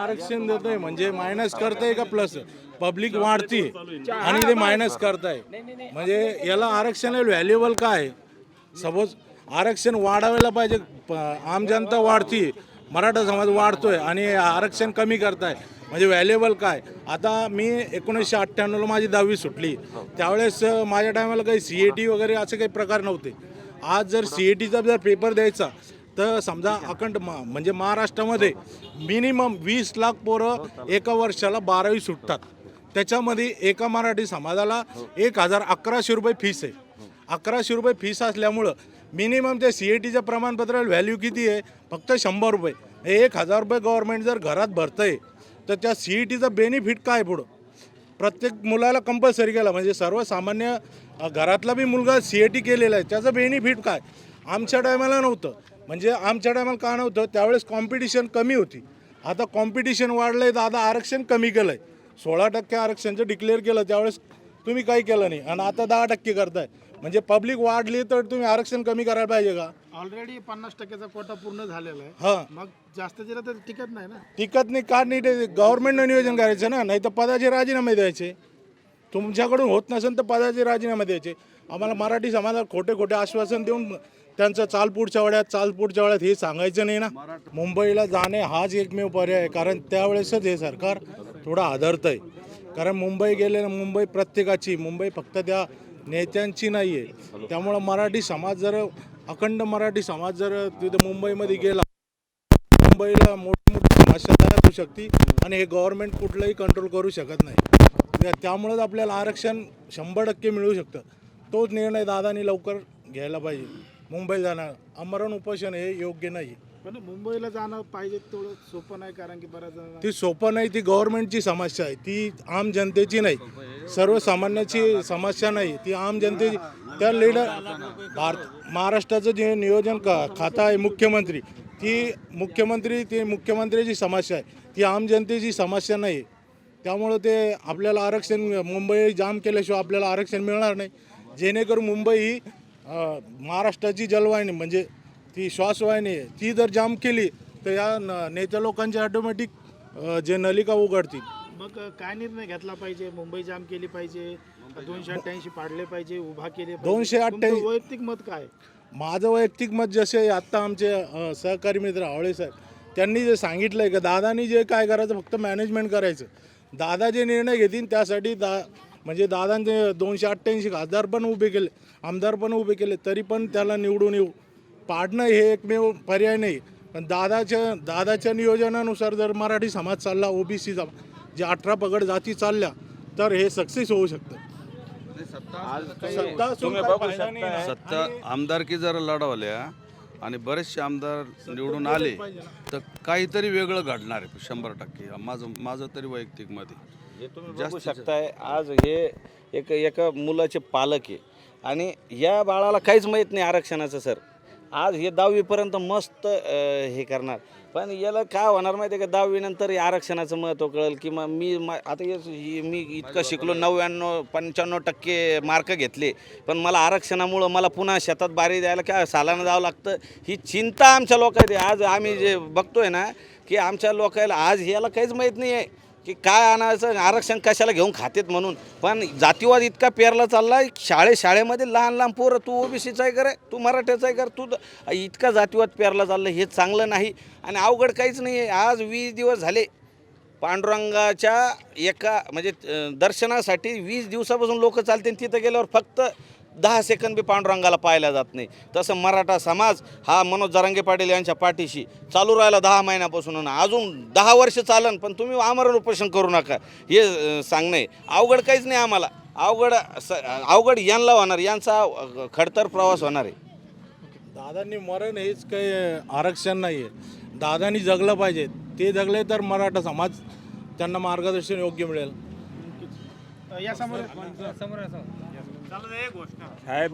आरक्षण देतोय म्हणजे मायनस करताय का प्लस पब्लिक वाढती. आणि ते मायनस करताय. म्हणजे याला आरक्षण व्हॅल्युएबल काय? सपोज आरक्षण वाढवायला पाहिजे. प- आम जनता वाढती. मराठा समाज वाढतोय आणि आरक्षण कमी करताय. म्हणजे व्हॅल्युएबल काय? आता मी एकोणीसशे अठ्ठ्याण्णवला माझी दहावी सुटली. त्यावेळेस माझ्या टायमाला काही सी ए टी वगैरे असे काही प्रकार नव्हते. आज जर सी ए टीचा जर पेपर द्यायचा तर समजा अखंड मा- म्हणजे महाराष्ट्रामध्ये मिनिमम वीस लाख पोरं एका वर्षाला बारावी सुटतात. त्याच्यामध्ये एका मराठी समाजाला एक हजार अकराशे रुपये फीस आहे. अकराशे रुपये फीस असल्यामुळं मिनिमम त्या सी ए टीच्या प्रमाणपत्राला व्हॅल्यू किती आहे? फक्त शंभर रुपये. हे एक हजार रुपये गव्हर्नमेंट जर घरात भरतंय तर त्या सी ई टीचं बेनिफिट काय पुढं? प्रत्येक मुलाला कंपल्सरी केला. म्हणजे सर्वसामान्य घरातला बी मुलगा सी ए टी केलेला आहे त्याचं बेनिफिट काय? आमच्या टायमाला नव्हतं. म्हणजे आमच्या टायमाला का नव्हतं त्यावेळेस कॉम्पिटिशन कमी होती. आता कॉम्पिटिशन वाढलं आहे तर आता आरक्षण कमी केलं आहे सोळा टक्के आरक्षणचं डिक्लेअर केलं त्यावेळेस तुम्ही काही केलं नाही. आणि आता दहा टक्के करताय. म्हणजे पब्लिक वाढली तर तुम्ही आरक्षण कमी करायला पाहिजे का? ऑलरेडी पन्नास टक्क्याचा कोटा पूर्ण झालेला आहे. हां. मग जास्त दिलं तर टिकत नाही ना? टिकत नाही का नाही गव्हर्नमेंटनं नियोजन करायचं ना? नाही तर पदाचे राजीनामे द्यायचे. तुमच्याकडून होत नसेल तर पदाचे राजीनामे द्यायचे. आम्हाला मराठी समाजाला खोटे खोटे आश्वासन देऊन त्यांचं चाल पुढच्या वड्यात चाल पुढच्या वड्यात हे सांगायचं नाही ना. मुंबईला जाणे हाच एकमेव पर्याय आहे. कारण त्यावेळेसच हे सरकार थोडं आदरतं आहे कारण मुंबई गेले मुंबई प्रत्येकाची मुंबई फक्त त्या नेत्यांची नाही आहे त्यामुळं मराठी समाज जर अखंड मराठी समाज जर तिथे मुंबईमध्ये गेला मुंबईला मोठी मोठी समस्या तयार होऊ शकते आणि हे गव्हर्नमेंट कुठलंही कंट्रोल करू शकत नाही. त्यामुळंच आपल्याला आरक्षण शंभर टक्के मिळू शकतं. तोच निर्णय दादानी लवकर घ्यायला पाहिजे. मुंबई जाणार. आमरण उपोषण हे योग्य नाही. पण मुंबईला जाणं पाहिजे सोपं नाही कारण की बऱ्याच ती सोपं नाही ती गव्हर्नमेंटची समस्या आहे. ती आम जनतेची नाही. सर्वसामान्याची समस्या नाही. ती आम जनतेची त्या लीडर भारत महाराष्ट्राचं जे नियोजन का खातं आहे मुख्यमंत्री. ती मुख्यमंत्री ती मुख्यमंत्र्याची समस्या आहे. ती आम जनतेची समस्या नाही. त्यामुळं ते आपल्याला आरक्षण मुंबई जाम केल्याशिवाय आपल्याला आरक्षण मिळणार नाही. जेणेकरून मुंबई ही महाराष्ट्राची जलवाहिनी म्हणजे ती श्वासवाहिनी आहे. ती जर जाम केली तर या न- नेत्या लोकांचे ऑटोमॅटिक जे नलिका उघडतील. मग काय निर्णय घेतला पाहिजे? मुंबई जाम केली पाहिजे? दोनशे अठ्ठ्याऐंशी पाडले पाहिजे उभा केले पाहिजे? तुमचं अठ्ठ्याऐंशी- वैयक्तिक मत काय? माझं वैयक्तिक मत जसे आत्ता आमचे अ, सहकारी मित्र आवळे साहेब त्यांनी जे सांगितलं आहे का दादानी जे काय करायचं फक्त मॅनेजमेंट करायचं. दादा जे निर्णय घेतील त्यासाठी दा म्हणजे दादांचे दोनशे अठ्ठ्याऐंशी खासदार पण उभे केले आमदार पण उभे केले तरी पण त्याला निवडून येऊ. पाडणं हे एकमेव पर्याय नाही. पण दादाच्या दादाच्या नियोजनानुसार जर मराठी समाज चालला ओबीसीचा जे अठरा पगड जाती चालल्या तर हे सक्सेस होऊ शकतं. सत्ता आमदारकी जर लढवल्या आणि बरेचसे आमदार निवडून आले तर काहीतरी वेगळं घडणार आहे शंभर टक्के. माझं माझं तरी वैयक्तिक मत हे तुम्ही बघू शकताय आज हे एक एका मुलाचे पालक आहे. आणि या बाळाला काहीच माहीत नाही आरक्षणाचं सर. आज हे दहावीपर्यंत मस्त अं, हे करणार. पण याला काय होणार माहिती आहे का दहावीनंतर या आरक्षणाचं महत्त्व कळेल की मग मी मा- आता हे- हे- मी इतकं शिकलो नव्याण्णव पंच्याण्णव टक्के मार्क घेतले. पण मला आरक्षणामुळं मला पुन्हा शेतात बारी द्यायला काय सालानं जावं लागतं? ही चिंता आमच्या लोकांची. आज आम्ही जे बघतोय ना की आमच्या लोकांना आज याला काहीच माहीत नाही आहे की काय आणायचं आरक्षण कशाला घेऊन खातेत म्हणून. पण जातीवाद इतका पेरला चाललाय शाळे शाळेमध्ये लहान लहान पोरं तू ओबीसीचा आहे कर तू मराठ्याचा आहे कर तू इतका जातीवाद पेरला चाललं हे चांगलं नाही. आणि अवघड काहीच नाही आहे आज वीस दिवस झाले पांडुरंगाच्या एका म्हणजे दर्शनासाठी वीस दिवसापासून लोक चालते आणि तिथं गेल्यावर फक्त दहा सेकंद बी पांडुरंगाला पाहायला जात नाही. तसं मराठा समाज हा मनोज जरांगे पाटील यांच्या पाठीशी चालू राहिला दहा महिन्यापासून आणि अजून दहा वर्ष चालन पण तुम्ही आमरण उपोषण करू नका हे सांगणं. आहे अवघड काहीच नाही आम्हाला. अवघड स अवघड यांना होणार यांचा खडतर प्रवास होणार आहे. दादांनी मरण हेच काही आरक्षण नाही आहे दादांनी जगलं पाहिजे. ते जगले तर मराठा समाज त्यांना मार्गदर्शन योग्य मिळेल. या समोर. साहेब.